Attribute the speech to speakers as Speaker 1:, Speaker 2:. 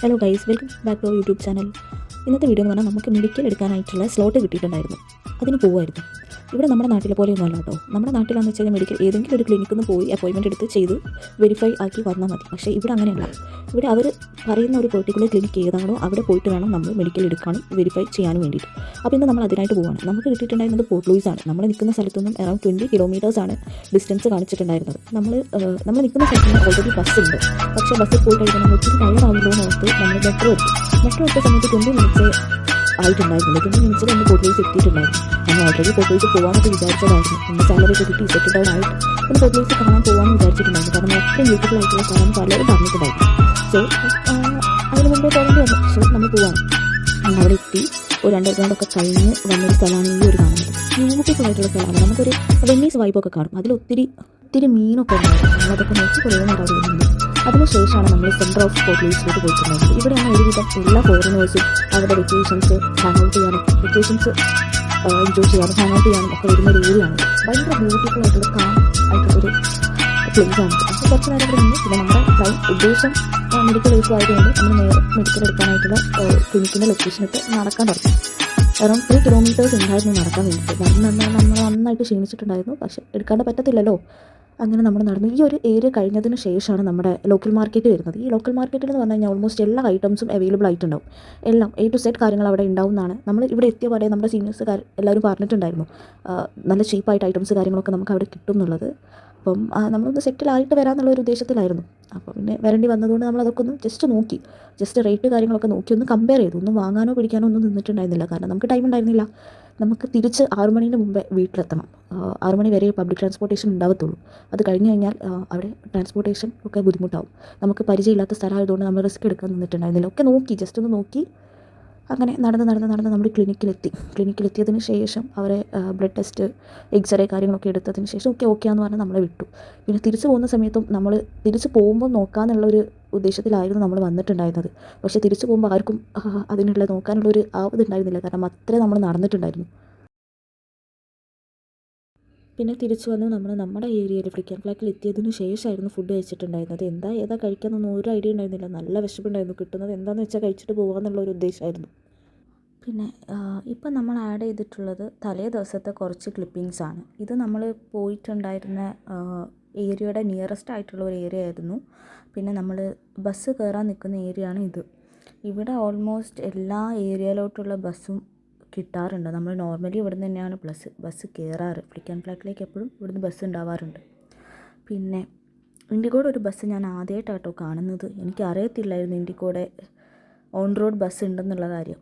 Speaker 1: Hello guys welcome back to YouTube channel ഇന്നത്തെ video എന്ന് പറഞ്ഞാൽ നമുക്ക് മെഡിക്കൽ എടുക്കാനായിട്ടുള്ള സ്ലോട്ട് കിട്ടിയിട്ടുണ്ടായിരുന്നു. അതിന് പോവായിരുന്നു. ഇവിടെ നമ്മുടെ നാട്ടിലെ പോലെ ഒന്നുമല്ല കേട്ടോ. നമ്മുടെ നാട്ടിലാണെന്ന് വെച്ചാൽ മെഡിക്കൽ ഏതെങ്കിലും ഒരു ക്ലിനിക്കിൽ നിന്ന് പോയി അപ്പോയിൻമെന്റ് എടുത്ത് ചെയ്ത് വെരിഫൈ ആക്കി വന്നാൽ മതി. പക്ഷേ ഇവിടെ അങ്ങനെയല്ല. ഇവിടെ അവർ പറയുന്ന ഒരു പെർട്ടിക്കുലർ ക്ലിനിക്ക് ഏതാണോ അവിടെ പോയിട്ട് വേണം നമ്മൾ മെഡിക്കൽ എടുക്കാനും വെരിഫൈ ചെയ്യാനും വേണ്ടിയിട്ട്. അപ്പോൾ ഇന്ന് നമ്മൾ അതിനായിട്ട് പോവാണ്. നമുക്ക് കിട്ടിയിട്ടുണ്ടായിരുന്നത് പോർട്ട് ലൂയിസ് ആണ്. നമ്മൾ നിൽക്കുന്ന സ്ഥലത്തുനിന്നും അറൗണ്ട് ട്വന്റി കിലോമീറ്റേഴ്സ് ആണ് ഡിസ്റ്റൻസ് കാണിച്ചിട്ടുണ്ടായിരുന്നത്. നമ്മൾ നമ്മൾ നിൽക്കുന്ന സ്ഥലത്ത് നിന്ന് ഓൾറെഡി ബസ് ഉണ്ട്. പക്ഷേ ബസ്സിൽ പോയി നമ്മൾ ഒത്തിരി ടയർ ആവുമ്പോൾ ഓർത്ത് നമ്മൾ മെട്രോ എത്തും. മെട്രോ എത്തിയ സമയത്ത് ട്വന്റി മിനിറ്റ്സ് ആയിട്ടുണ്ടായിരുന്നില്ല ട്വന്റി മിനിറ്റ്സിൽ നമ്മൾ പോർട്ട് എത്തിയിട്ടുണ്ടായിരുന്നു. ഞാൻ ഓൾറെഡി പോർട്ട് പോകാനൊക്കെ വിചാരിച്ചതായിരുന്നു. നമ്മുടെ സാലറി ഒക്കെ കിട്ടി സെറ്റ് ഡൗൺ ആയിട്ട് ഒന്ന് പോർട്ട് കാണാൻ പോകാമെന്ന് വിചാരിച്ചിട്ടുണ്ടായിരുന്നു. കാരണം അത്രയും ബ്യൂട്ടിഫുൾ ആയിട്ടുള്ള സ്ഥലം പലരും പറഞ്ഞിട്ടുണ്ടായിരുന്നു. സോ അതിന് മുമ്പേ വന്നു. സോ നമ്മൾ പോവാണ്. നമ്മൾ അവിടെ എത്തി. ഒരു രണ്ട് രണ്ടൊക്കെ കഴിഞ്ഞ് വന്നൊരു സ്ഥലമാണ് ഈ ഒരു കാണുന്നത്. ബ്യൂട്ടിഫുൾ ആയിട്ടുള്ള സ്ഥലമാണ്. നമുക്കൊരു വെന്നീസ് വൈബൊക്കെ കാണും. അതിൽ ഒത്തിരി ഒത്തിരി മീനൊക്കെ ഉണ്ടായിരുന്നു. നമ്മളതൊക്കെ നോക്കി കുറേ നേരം അവിടെ അതിനുശേഷമാണ് നമ്മൾ സെന്റർ ഓഫ് പോപ്പുലേഷനിലേക്ക് പോയിട്ടുണ്ടായിരുന്നത്. ഇവിടെയാണ് ഒരുവിധം എല്ലാ ഫോറിനേഴ്സും അവരുടെ വെക്കേഷൻസ് ഹാങ് ഔട്ട് ചെയ്യാനും വെക്കേഷൻസ് എൻജോയ് ചെയ്യാനും ഹാങ് ഔട്ട് ചെയ്യാനും ഒക്കെ വരുന്ന ഒരു ഏരിയയാണ് ഭയങ്കര ബ്യൂട്ടിഫുൾ ആയിട്ടുള്ള കാം ആയിട്ടുള്ളൊരു പ്ലേസ് ആണ്. അപ്പോൾ കുറച്ച് നേരം ഇവിടെ നിന്ന് പിന്നെ നമ്മുടെ ടൈം ഉദ്ദേശം മെഡിക്കൽ എയ്സ് ആയതുകൊണ്ട് നമ്മൾ നേരെ മെഡിക്കൽ എടുക്കാനായിട്ടുള്ള ക്ലിനിക്കിന്റെ ലൊക്കേഷനൊക്കെ നടക്കാൻ തുടങ്ങി. അറൗണ്ട് ത്രീ കിലോമീറ്റേഴ്സ് ഉണ്ടായിരുന്നു നടക്കാൻ വേണ്ടിയിട്ട്. നന്നായിട്ട് ക്ഷീണിച്ചിട്ടുണ്ടായിരുന്നു. പക്ഷെ എടുക്കാണ്ട് പറ്റത്തില്ലല്ലോ. അങ്ങനെ നമ്മൾ നടന്നു. ഈ ഒരു ഏരിയ കഴിഞ്ഞതിന് ശേഷമാണ് നമ്മുടെ ലോക്കൽ മാർക്കറ്റ് വരുന്നത്. ഈ ലോക്കൽ മാർക്കറ്റിൽ എന്ന് പറഞ്ഞു കഴിഞ്ഞാൽ ഓൾമോസ്റ്റ് എല്ലാ ഐറ്റംസും അവൈലബിൾ ആയിട്ടുണ്ടാവും. എല്ലാം എ ടു സെറ്റ് കാര്യങ്ങൾ അവിടെ ഉണ്ടാവും ഉണ്ടാവുന്നതാണ് നമ്മൾ ഇവിടെ എത്തിയ പാടെ നമ്മുടെ സീനിയേഴ്സ് എല്ലാവരും പറഞ്ഞിട്ടുണ്ടായിരുന്നു. നല്ല ചീപ്പായിട്ട് ഐറ്റംസ് കാര്യങ്ങളൊക്കെ നമുക്ക് അവിടെ കിട്ടും എന്നുള്ളത്. അപ്പം നമ്മളൊന്ന് സെറ്റിലായിട്ട് വരാമെന്നുള്ള ഒരു ഉദ്ദേശത്തിലായിരുന്നു. അപ്പോൾ പിന്നെ വരേണ്ടി വന്നതുകൊണ്ട് നമ്മൾ അതൊക്കെ ഒന്ന് ജസ്റ്റ് നോക്കി. ജസ്റ്റ് റേറ്റ് കാര്യങ്ങളൊക്കെ നോക്കി ഒന്ന് കമ്പയർ ചെയ്തു. ഒന്നും വാങ്ങാനോ പിടിക്കാനോ ഒന്നും നിന്നിട്ടുണ്ടായിരുന്നില്ല. കാരണം നമുക്ക് ടൈം ഉണ്ടായിരുന്നില്ല. നമുക്ക് തിരിച്ച് ആറു മണീന്റെ മുമ്പേ വീട്ടിലെത്തണം. ആറു മണി വരെ പബ്ലിക് ട്രാൻസ്പോർട്ടേഷൻ ഉണ്ടാവത്തുള്ളൂ. അത് കഴിഞ്ഞ് കഴിഞ്ഞാൽ അവിടെ ട്രാൻസ്പോർട്ടേഷൻ ഒക്കെ ബുദ്ധിമുട്ടാവും. നമുക്ക് പരിചയമില്ലാത്ത സ്ഥലമായതുകൊണ്ട് നമ്മൾ റിസ്ക് എടുക്കാൻ നിന്നിട്ടുണ്ടായിരുന്നില്ല. ഒക്കെ നോക്കി ജസ്റ്റ് ഒന്ന് നോക്കി അങ്ങനെ നടന്ന് നടന്ന് നടന്ന് നമ്മൾ ക്ലിനിക്കിലെത്തി ക്ലിനിക്കിലെത്തിയതിന് ശേഷം അവരെ ബ്ലഡ് ടെസ്റ്റ് എക്സ്റേ കാര്യങ്ങളൊക്കെ എടുത്തതിന് ശേഷം ഒക്കെ ഓക്കെ എന്ന് പറഞ്ഞ് നമ്മളെ വിട്ടു. പിന്നെ തിരിച്ചു പോകുന്ന സമയത്തും നമ്മൾ തിരിച്ച് പോകുമ്പോൾ നോക്കാമെന്നുള്ളൊരു ഉദ്ദേശത്തിലായിരുന്നു നമ്മൾ വന്നിട്ടുണ്ടായിരുന്നത്. പക്ഷേ തിരിച്ചു പോകുമ്പോൾ ആർക്കും അതിനുള്ള നോക്കാനുള്ളൊരു ആവതുണ്ടായിരുന്നില്ല കാരണം അത്രേ നമ്മൾ നടന്നിട്ടുണ്ടായിരുന്നു. പിന്നെ തിരിച്ചു വന്ന് നമ്മൾ നമ്മുടെ ഏരിയയിൽ ഫ്രിക്കാൻ ഫ്ലാക്കിൽ എത്തിയതിന് ശേഷമായിരുന്നു ഫുഡ് കഴിച്ചിട്ടുണ്ടായിരുന്നത്. എന്താ ഏതാ കഴിക്കാമെന്നൊന്നും ഒരു ഐഡിയ ഉണ്ടായിരുന്നില്ല. നല്ല വിശപ്പുണ്ടായിരുന്നു. കിട്ടുന്നത് എന്താണെന്ന് വെച്ചാൽ കഴിച്ചിട്ട് പോകാമെന്നുള്ള ഒരു ഉദ്ദേശമായിരുന്നു പിന്നെ ഇപ്പം നമ്മൾ ആഡ് ചെയ്തിട്ടുള്ളത് തലേ ദിവസത്തെ കുറച്ച് ക്ലിപ്പിങ്സ് ആണ്. ഇത് നമ്മൾ പോയിട്ടുണ്ടായിരുന്ന ഏരിയയുടെ നിയറസ്റ്റ് ആയിട്ടുള്ള ഒരു ഏരിയ ആയിരുന്നു. പിന്നെ നമ്മൾ ബസ് കയറാൻ നിൽക്കുന്ന ഏരിയ ആണ് ഇത്. ഇവിടെ ഓൾമോസ്റ്റ് എല്ലാ ഏരിയയിലോട്ടുള്ള ബസ്സും കിട്ടാറുണ്ട്. നമ്മൾ നോർമലി ഇവിടെ നിന്ന് തന്നെയാണ് ബസ് ബസ് കയറാറ് ഫ്ലിക്കൻ ഫ്ലാക്കിലേക്ക് എപ്പോഴും ഇവിടുന്ന് ബസ് ഉണ്ടാവാറുണ്ട്. പിന്നെ ഇൻഡിഗോയുടെ ഒരു ബസ് ഞാൻ ആദ്യമായിട്ടാട്ടോ കാണുന്നത്. എനിക്ക് അറിയത്തില്ലായിരുന്നു ഇൻഡിഗോയുടെ ഓൺ റോഡ് ബസ് ഉണ്ടെന്നുള്ള കാര്യം.